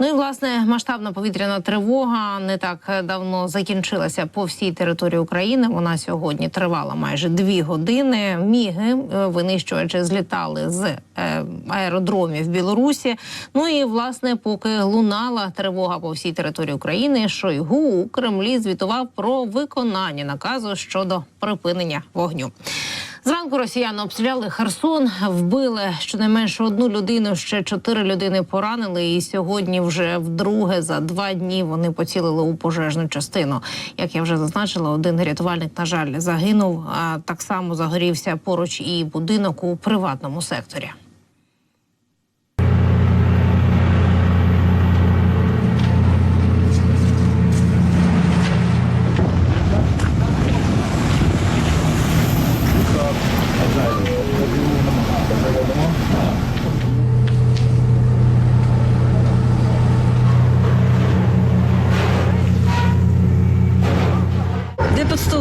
Ну і власне масштабна повітряна тривога не так давно закінчилася по всій території України. Вона сьогодні тривала майже дві години. Міги е, винищувачі злітали з е, аеродромів Білорусі. Ну і власне, поки лунала тривога по всій території України, Шойгу у Кремлі звітував про виконання наказу щодо припинення вогню. Зранку росіяни обстріляли Херсон, вбили щонайменше одну людину, ще чотири людини поранили. І сьогодні, вже вдруге за два дні, вони поцілили у пожежну частину. Як я вже зазначила, один рятувальник, на жаль, загинув. А так само загорівся поруч і будинок у приватному секторі.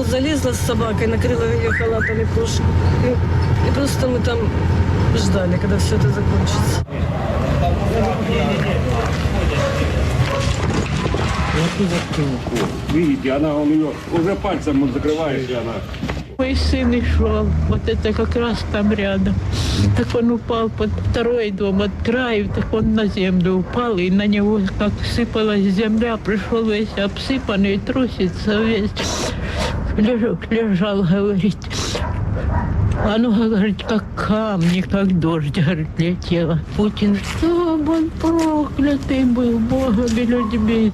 Залезла с собакой, накрыла ее халатом и кошку. И, и просто мы там ждали, когда все это закончится. Видите, она у нее уже пальцем вот закрываешь, и она. Мой сын и шел, вот это как раз там рядом. Так он упал под второй дом от краю, так он на землю упал, и на него как сыпалась земля, пришел весь обсыпанный, трусится весь. Лежал, лежал, говорит. Оно, говорит, как камни, как дождь, говорит, летело. Путин, что он проклятый был бога и людьми.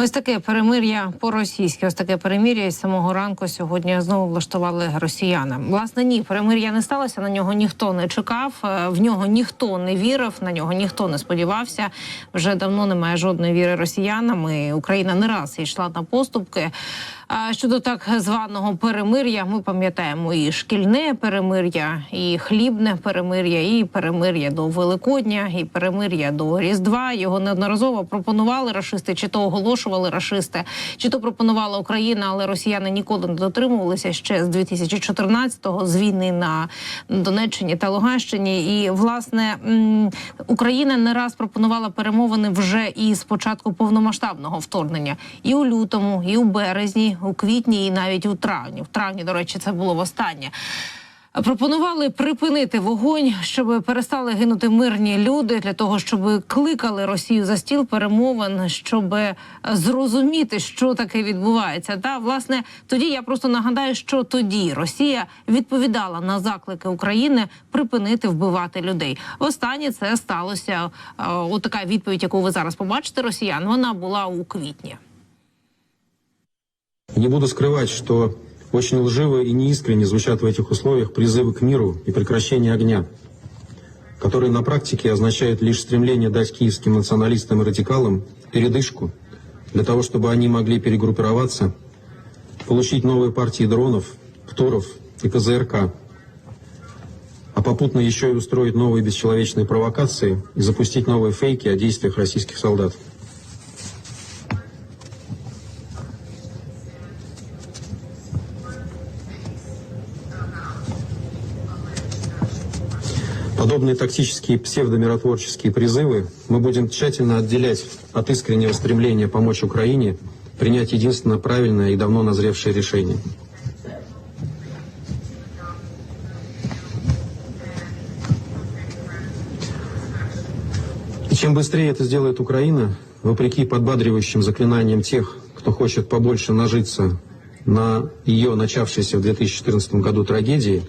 Ось таке перемир'я по-російськи. Ось таке перемир'я із самого ранку сьогодні знову влаштували росіяни. Власне, ні, перемир'я не сталося. На нього ніхто не чекав. е, В нього ніхто не вірив, на нього ніхто не сподівався. Вже давно немає жодної віри росіянам. І Україна не раз йшла на поступки. А щодо так званого перемир'я, ми пам'ятаємо і шкільне перемир'я, і хлібне перемир'я, і перемир'я до Великодня, і перемир'я до Різдва. Його неодноразово пропонували рашисти, чи то оголошували рашисти, чи то пропонувала Україна, але росіяни ніколи не дотримувалися ще з 2014-го, з війни на Донеччині та Луганщині. І власне Україна не раз пропонувала перемовини вже і з початку повномасштабного вторгнення, і у лютому, і у березні, у квітні, і навіть у травні. В травні, до речі, це було востаннє. Пропонували припинити вогонь, щоб перестали гинути мирні люди, для того, щоб кликали Росію за стіл перемовин, щоб зрозуміти, що таке відбувається. Та власне тоді я просто нагадаю, що тоді Росія відповідала на заклики України припинити вбивати людей. Останнє це сталося. е, От така відповідь, яку ви зараз побачите, росіян. Вона була у квітні. Не буду скрывать, что очень лживо и неискренне звучат в этих условиях призывы к миру и прекращению огня, которые на практике означают лишь стремление дать киевским националистам и радикалам передышку для того, чтобы они могли перегруппироваться, получить новые партии дронов, ПТУРов и ПЗРК, а попутно еще и устроить новые бесчеловечные провокации и запустить новые фейки о действиях российских солдат. Подобные тактические псевдомиротворческие призывы мы будем тщательно отделять от искреннего стремления помочь Украине принять единственно правильное и давно назревшее решение. И чем быстрее это сделает Украина, вопреки подбадривающим заклинаниям тех, кто хочет побольше нажиться на ее начавшейся в 2014 году трагедии,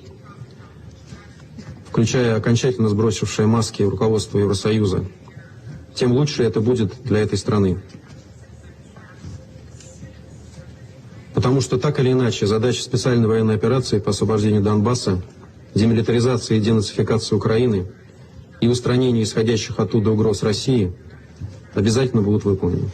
включая окончательно сбросившее маски руководство Евросоюза, тем лучше это будет для этой страны. Потому что так или иначе задача специальной военной операции по освобождению Донбасса, демилитаризации и денацификации Украины и устранению исходящих оттуда угроз России обязательно будут выполнены.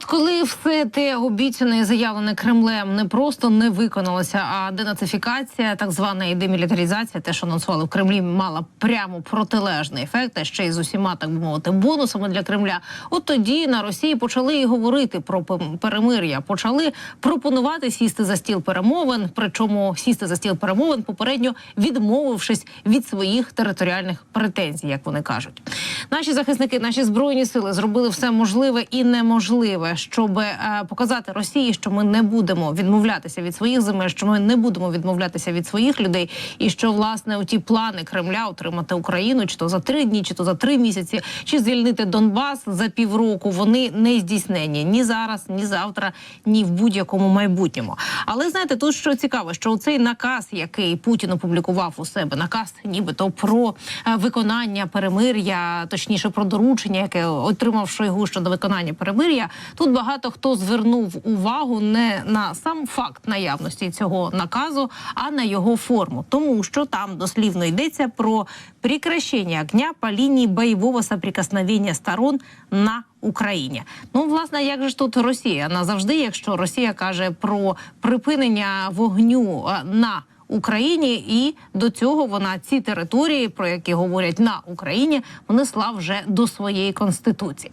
От коли все те обіцяне і заявлене Кремлем не просто не виконалося, а денацифікація, так звана і демілітаризація, те, що анонсували в Кремлі, мала прямо протилежний ефект, а ще й з усіма так би мовити бонусами для Кремля. От тоді на Росії почали і говорити про перемир'я, почали пропонувати сісти за стіл перемовин. Причому сісти за стіл перемовин попередньо відмовившись від своїх територіальних претензій, як вони кажуть. Наші захисники, наші збройні сили зробили все можливе і неможливе, щоб е, показати Росії, що ми не будемо відмовлятися від своїх земель, що ми не будемо відмовлятися від своїх людей, і що власне у ті плани Кремля отримати Україну, чи то за три дні, чи то за три місяці, чи звільнити Донбас за півроку. Вони не здійснені ні зараз, ні завтра, ні в будь-якому майбутньому. Але знаєте, тут що цікаво, що цей наказ, який Путін опублікував у себе, наказ, нібито про е, виконання перемир'я, точніше про доручення, яке отримав Шойгу щодо виконання перемир'я. Тут багато хто звернув увагу не на сам факт наявності цього наказу, а на його форму, тому що там дослівно йдеться про прекращення огня по лінії бойового соприкосновення сторон на Україні. Ну, власне, як же ж тут Росія? Назавжди, якщо Росія каже про припинення вогню е, на Україні, і до цього вона ці території, про які говорять на Україні, внесла вже до своєї конституції.